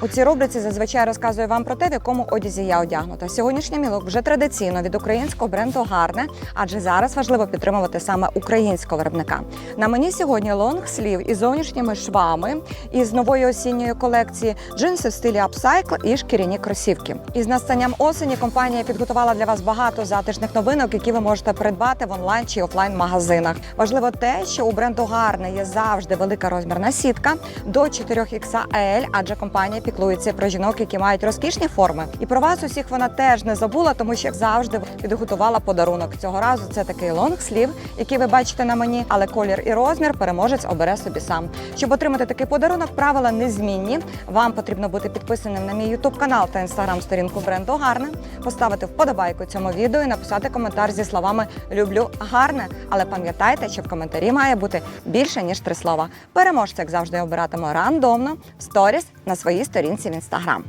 У цій рубриці зазвичай розказую вам про те, в якому одязі я одягнута. Сьогоднішній мілок вже традиційно від українського бренду гарне, адже зараз важливо підтримувати саме українського виробника. На мені сьогодні лонгслів із зовнішніми швами із нової осінньої колекції, джинси в стилі апсайкл і шкіряні кросівки. Із настанням осені компанія підготувала для вас багато затишних новинок, які ви можете придбати в онлайн чи офлайн магазинах. Важливо те, що у бренду гарне є завжди велика розмірна сітка до 4XL, адже компанія піклується про жінок, які мають розкішні форми. І про вас усіх вона теж не забула, тому що як завжди підготувала подарунок. Цього разу це такий лонгслів, який ви бачите на мені, але колір і розмір переможець обере собі сам. Щоб отримати такий подарунок, правила незмінні. Вам потрібно бути підписаним на мій YouTube канал та інстаграм сторінку бренду гарне, поставити вподобайку цьому відео і написати коментар зі словами Люблю гарне. Але пам'ятайте, що в коментарі має бути більше ніж три слова. Переможця, як завжди, обиратиму рандомно в сторіс на своїй сторінці в інстаграм.